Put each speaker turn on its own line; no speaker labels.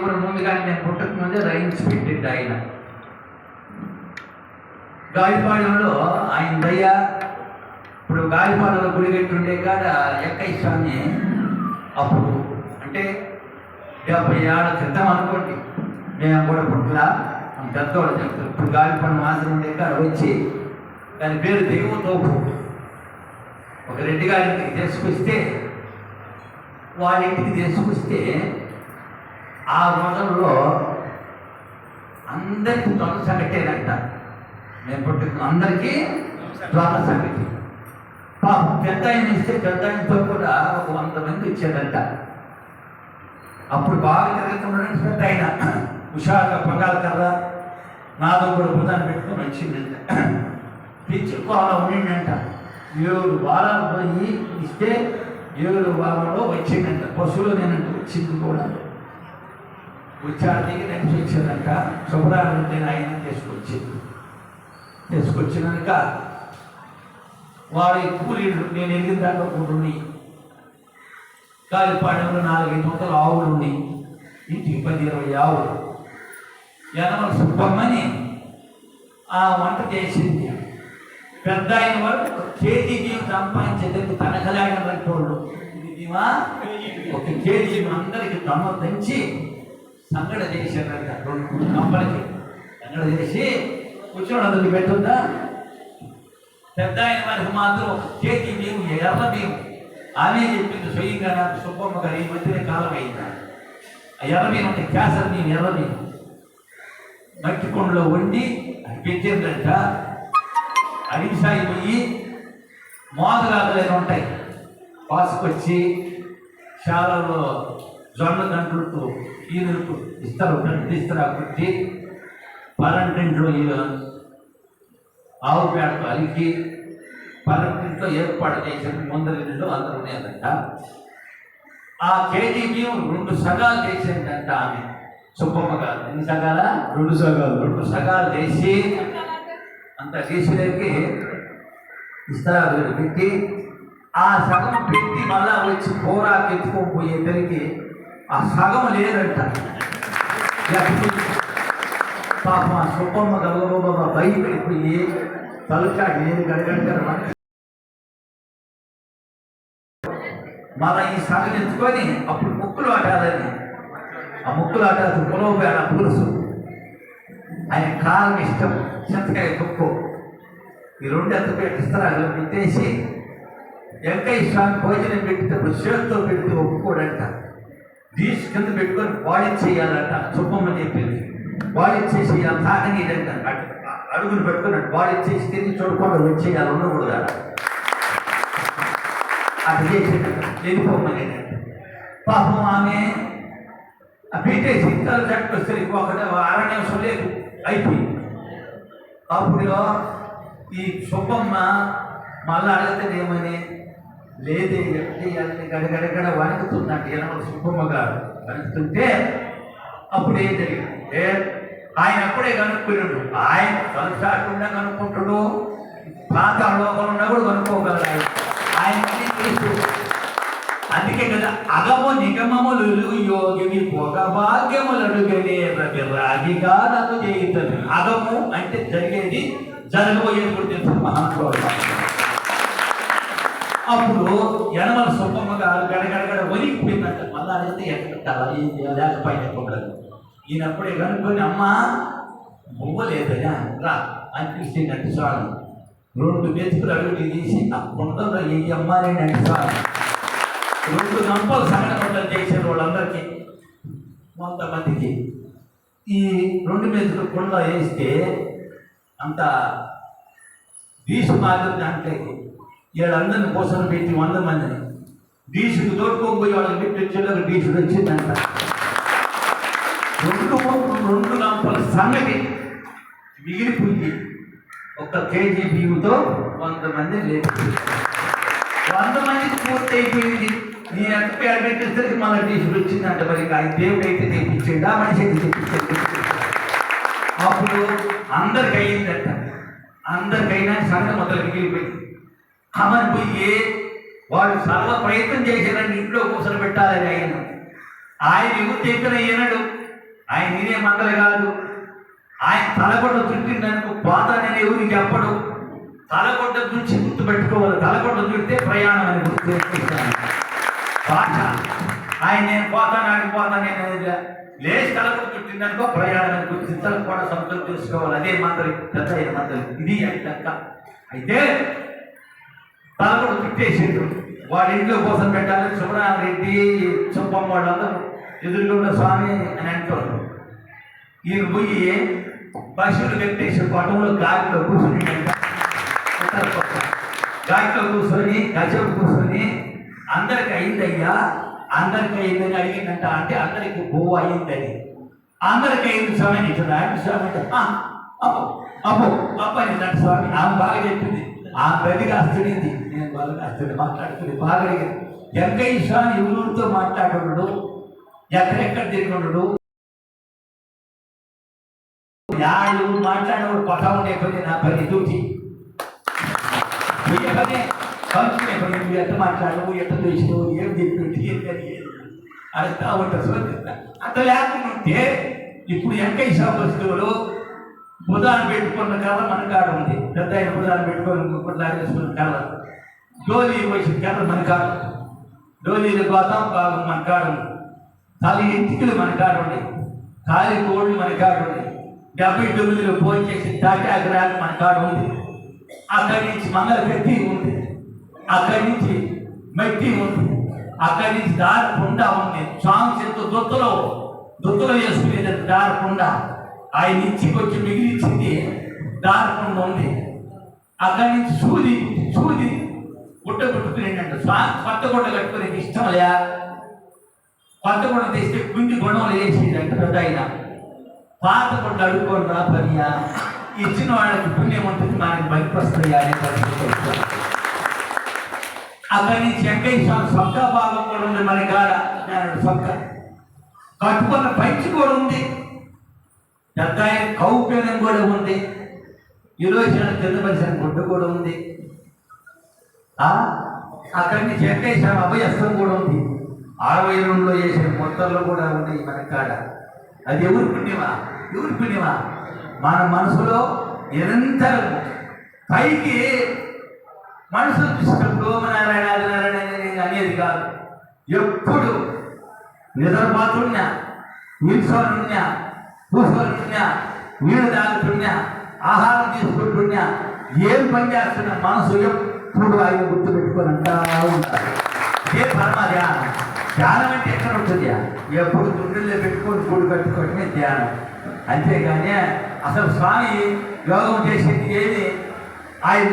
దూరం ముందు కానీ నేను పుట్టక ముందే రైన్స్ పెట్టిండు ఆయన. గాలిపాడంలో ఆయన దయ్య ఇప్పుడు గాయపాడంలో గుడిగట్టుండే కాడ ఎక్కయ్య స్వామి? అప్పుడు అంటే డెబ్బై ఏళ్ళ క్రితం అనుకోండి మేము కూడా పుట్టలా? పెద్దవాళ్ళు చెప్తారు ఇప్పుడు గాలిపాడు మాత్రం ఉండే కాడ వచ్చి దాని పేరు దైవం తోపు ఒక రెడ్డి గారికి తీసుకొస్తే వాళ్ళ ఇంటికి తీసుకొస్తే ఆ రోజుల్లో అందరికీ దొంగ సంగతేనంట నేను పుట్టిన అందరికీ దొంగ సంగతి పాపం పెద్ద ఆయన ఇస్తే పెద్ద ఆయనతో కూడా ఒక వంద మంది వచ్చారంట అప్పుడు బాగా జరుగుతున్నాడు పెద్ద ఆయన? హుషారుగా పొగాల కదా నాదో కూడా బుధాన్ని పెట్టుకొని వచ్చిందంట. పిచ్చి కోల ఉండిందంట ఏడు వారాలు పోయి ఇస్తే ఏడు వారంలో వచ్చిందంట. పశువులు నేనంట వచ్చింది కూడా. విచారణకి దగ్గర వచ్చిందంట వచ్చాడంట నేను ఆయన తీసుకొచ్చింది తీసుకొచ్చినాక వాడి కూలీలు నేను ఎగిన దాంట్లో మూడు ఉన్నాయి కాలిపాడెంలో నాలుగైదు వందల ఆవులు ఉన్నాయి ఇంటికి పది ఇరవై ఆవులు. యనమల సుబ్బమ్మని ఆ వంట చేసింది. పెద్ద అయిన వరకు కేజీ బియ్యం సంపాదించేందుకు తనకలాగిన వాళ్ళు ఇది ఒక కేజీ అందరికి తమ దంచి సంగడ చేశారంట రెండు కంపలకి సంగడ చేసి కూర్చోడు అందుకు పెట్టుందా? పెద్ద ఆయన వారికి మాత్రం చేతి మేము ఎర్ర మేము ఆమె చెప్పింది స్వయంగా నాకు సుబ్బమ్మ గారు ఈ మధ్యనే కాలం అయిందా? ఆ ఎర్ర బియ్యం అంటే క్యాసర్ బియ్యం ఎర్ర బియ్యం మట్టి కొండలో వండి అది పెట్టిందంట. అడిగిసాయి పోయి మోదరాలు ఉంటాయి. పాసుకొచ్చి శాలలో జొన్న దంట్లతో ఈనులకు ఇస్తారు గంటలు ఇస్తారు కుట్టి పరంటింట్లో ఈ ఆవు పేడతో అలికి పరంటింట్లో ఏర్పాటు చేసిన ముందరింట్లో అందరూ ఉన్నాయంట. ఆ కేజీ బియ్యం రెండు సగాలు చేసిందంట ఆమె. సుబ్బమ్మ గారు. ఎన్ని సగాల?
రెండు సగాలు.
రెండు సగాలు చేసి అంత చేసేదానికి ఇస్తారు పెట్టి ఆ సగం పెట్టి మళ్ళా వచ్చి పోరాకి ఎత్తుకోపోయేసరికి ఆ సగం లేదంట. పాప ఆ సుబ్బమ్మ గలగబాబా భయపడిపోయి తలుకా నేను గడగడగడ మళ్ళా ఈ సగం ఎత్తుకొని అప్పుడు ముక్కులు ఆటాలని ఆ ముక్కులు ఆట ఆ పులుసు. ఆయన కాలం ఇష్టం చింతకాయ తొక్కు. ఈ రెండు ఎత్తుపేట పెట్టిస్తారు పెట్టేసి వెంకయ్య స్వామి భోజనం పెట్టేటప్పుడు చేతితో పెడితే ఒప్పుకోడంట. దీస్ కింద పెట్టుకొని బాడీ చేయాలంట. సుబ్బమ్మ చెప్పింది. బాడీ చేసి తాగనీదంట అడుగులు పెట్టుకొని బాడీ చేసి తిరిగి చూడకుండా వచ్చేయాలి ఉండకూడదు అలా అటు చేసి వెళ్ళిపోమని పాపం ఆమె ఆ పెట్టేసి ఇంతలో వస్తే ఒకటి అర నిమిషం లేదు. అయిపోయింది. అప్పుడు ఈ సుబ్బమ్మ మళ్ళా అడిగితేనేమని లేదే ఎట్టి అన్ని గడగడగడ వణుకుతున్నాడు ఎనమల సుబ్బమ్మ గారు వణుకుతుంటే అప్పుడు ఏం జరిగింది. ఏ? ఆయన అప్పుడే కనుక్కున్నాడు. ఆయన కలుసాకుండా కనుక్కుంటాడు పాత లోకంలో కూడా కనుక్కోగలడు ఆయన ఆయనకి తెలుసు అందుకే కదా అగము నిగమములు యోగివి పొగ భాగ్యములను గనే రవి రాగిగా నన్ను చేయుతుంది అగము అంటే జరిగేది జరగబోయేది కూడా తెలుసు. మహానుభావుడు. అప్పుడు యనమల సుబ్బమ్మ గారు గడగడగడ వణికిపోయిందంట మళ్ళా అడిగితే ఎక్కడ ఏం చేయాలి? పైన పొగలేదు ఈయనప్పుడే కనుక్కొని అమ్మ బొమ్మ లేదయ్యా రా అనిపించిందంటే చాలు రెండు మెతుకులు అడుగులు తీసి ఆ కొండలో ఏ అమ్మాయి అంటే చాలు రెండు గంపలు సంఘటన చేసిన వాళ్ళందరికీ కొంతమందికి. ఈ రెండు మెతుకులు కొండలో వేస్తే అంత వీసు మాదిరి దాంట్లోకి వీళ్ళందరిని కోసం పెట్టి వంద మందిని డీసీకి తోడుకోకపోయి వాళ్ళని పెట్టి వచ్చేటప్పుడు డీసుడు వచ్చిందంట. రెండు రెండు గంపల సంగతి మిగిలిపోయింది ఒక కేజీ బియ్యంతో వంద మంది లేదు వంద మందికి పూర్తి అయిపోయింది. నీ ఎంత పేరు పెట్టేసరికి మన డీసుడు వచ్చిందంట మరి. ఆయన దేవుడు అయితే తెప్పించండి. ఆ మనిషి అయితే తెప్పించండి. అప్పుడు అందరికి అయ్యిందట అందరికైనా సంగతి మొదలు మిగిలిపోయింది. ఆమెను పోయి వాడు సర్వ ప్రయత్నం చేశారని ఇంట్లో కూర్చొని పెట్టాలని ఆయన. ఆయన ఎవరు చెప్పిన ఈనాడు ఆయన నేనే మందలు కాదు. ఆయన తలగొడ్డ చుట్టిందనుకో పోతానని ఎవరు చెప్పడు. తలగొడ్డ గురించి గుర్తు పెట్టుకోవాలి తలగొడ్డ చుట్టే ప్రయాణం అని గుర్తు పెట్టుకుంటాను భాష ఆయన నేను పోతాను ఆయన పోతాను నేను లే. లేచి తలగొడ్డ చుట్టిందనుకో ప్రయాణం అని గుర్తు కూడా సొంతం చేసుకోవాలి. అదే మంత్రి పెద్ద అయిన మంత్రి. ఇది అని అయితే తాను తిట్టేసిండ్రు. వాడి ఇంట్లో కోసం పెట్టాలి. సుబ్రహ్మరెడ్డి సుబ్బమ్మ వాళ్ళందరూ ఎదురుగా స్వామి అని అంటారు ఈయన పోయి పశువులు కట్టేసి పటంలో గాలిలో కూర్చుని గాలిలో కూర్చొని గజం కూర్చొని అందరికి అయిందయ్యా అందరికి అయిందని అడిగిందంట. అంటే అందరికి బోవు అయిందని. అందరికి అయింది స్వామి అని ఇచ్చాడు ఆయన స్వామి అంటే అప్పు అప్పు అప్పు అనిందంట స్వామి. ఆమె బాగా చెప్పింది. ఆ గది కాస్తుడింది నేను బాగా కాస్తుంది మాట్లాడుతుంది బాగా అడిగింది వెంకయ్య స్వామి ఎవరితో మాట్లాడున్నాడు ఎక్కడెక్కడ తిరిగి ఉండడు యాళ్ళు మాట్లాడేవాడు పక్క ఉండే పని నా పని డ్యూటీ నువ్వు పని పంచుకునే పని నువ్వు ఎట్ట మాట్లాడవు ఎట్ట చేసినావు ఏం చెప్పి ఏం జరిగేది అడుగుతా ఉంటా సోదిస్తా అట్లా లేకుండా ఉంటే ఇప్పుడు వెంకయ్య షాప్ వస్తువులు బుధాన్ని పెట్టుకున్న కళ మన కాడ ఉంది. పెద్ద ఆయన బుధాన్ని పెట్టుకొని ముక్కుడు లాగేసుకున్న కళ. డోలీ వచ్చిన కళ మన కాడ డోలీల గోతం భాగం మన కాడ ఉంది. తల్లి ఇంటికలు మన కాడ ఉన్నాయి. కాలి కోళ్ళు మన కాడ ఉన్నాయి. డెబ్బై తొమ్మిదిలో ఫోన్ చేసి తాటాగ్రహాలు మన కాడ ఉంది. అక్కడి నుంచి మంగళ పెట్టి ఉంది. అక్కడి నుంచి మట్టి ఉంది. అక్కడి నుంచి దారి పుండ ఉంది. స్వామి చేత దొత్తులో. దొత్తులో వేసుకునేది దారి పుండ ఆయన ఇచ్చి కొంచెం మిగిలిచ్చింది దారి ఉంది. అక్కడి నుంచి సూది సూది గుట్ట కొట్టుకునేటంట స్వామి కొత్త గుడ్డ కట్టుకునేది ఇష్టం లే కొత్త గుడ్డ తెస్తే కుండి గుణంలో వేసేదంట పెద్ద ఆయన. పాత గుడ్డ అడుక్కొని రా పనియా. ఇచ్చిన వాళ్ళకి పుణ్యం ఉంటుంది మనకి బయటకు వస్తాయి అనే పరిస్థితి అక్కడి నుంచి వెంకటేశ్వర స్వామి సొక్క భాగం కూడా ఉంది మన కాడ. నేను సొక్క కట్టుకున్న పంచి కూడా ఉంది. పెద్ద ఆయన కౌపీనం కూడా ఉంది. ఈరోజు కింద పరిసిన గుడ్డు కూడా ఉంది. ఆ? అక్కడి నుంచి అభయస్తం కూడా ఉంది. అరవై రెండులో చేసిన మొత్తంలో కూడా ఉన్నాయి మన కాడ. అది ఎవరి పుణ్యమా? ఎవరి పుణ్యమా? మన మనసులో నిరంతరం పైకి మనసు చూసినప్పుడు నారాయణ అనేది కాదు. ఎప్పుడు నిద్రపోతున్నా నిల్చోనున్నా పుణ్య నీళ్ళు పుణ్య ఆహారం తీసుకుని పుణ్య ఏం పని చేస్తున్న మనసు ఎప్పుడు ఆయన గుర్తు పెట్టుకొని అంటా ఉంటారు ఏ పరమ ధ్యానం ధ్యానం అంటే ఎక్కడ ఉంటుంది? ఎప్పుడు గుండెల్లో పెట్టుకొని గుడి కట్టుకోవటమే ధ్యానం. అంతేగాని అసలు స్వామి యోగం చేసేది ఏది ఆయన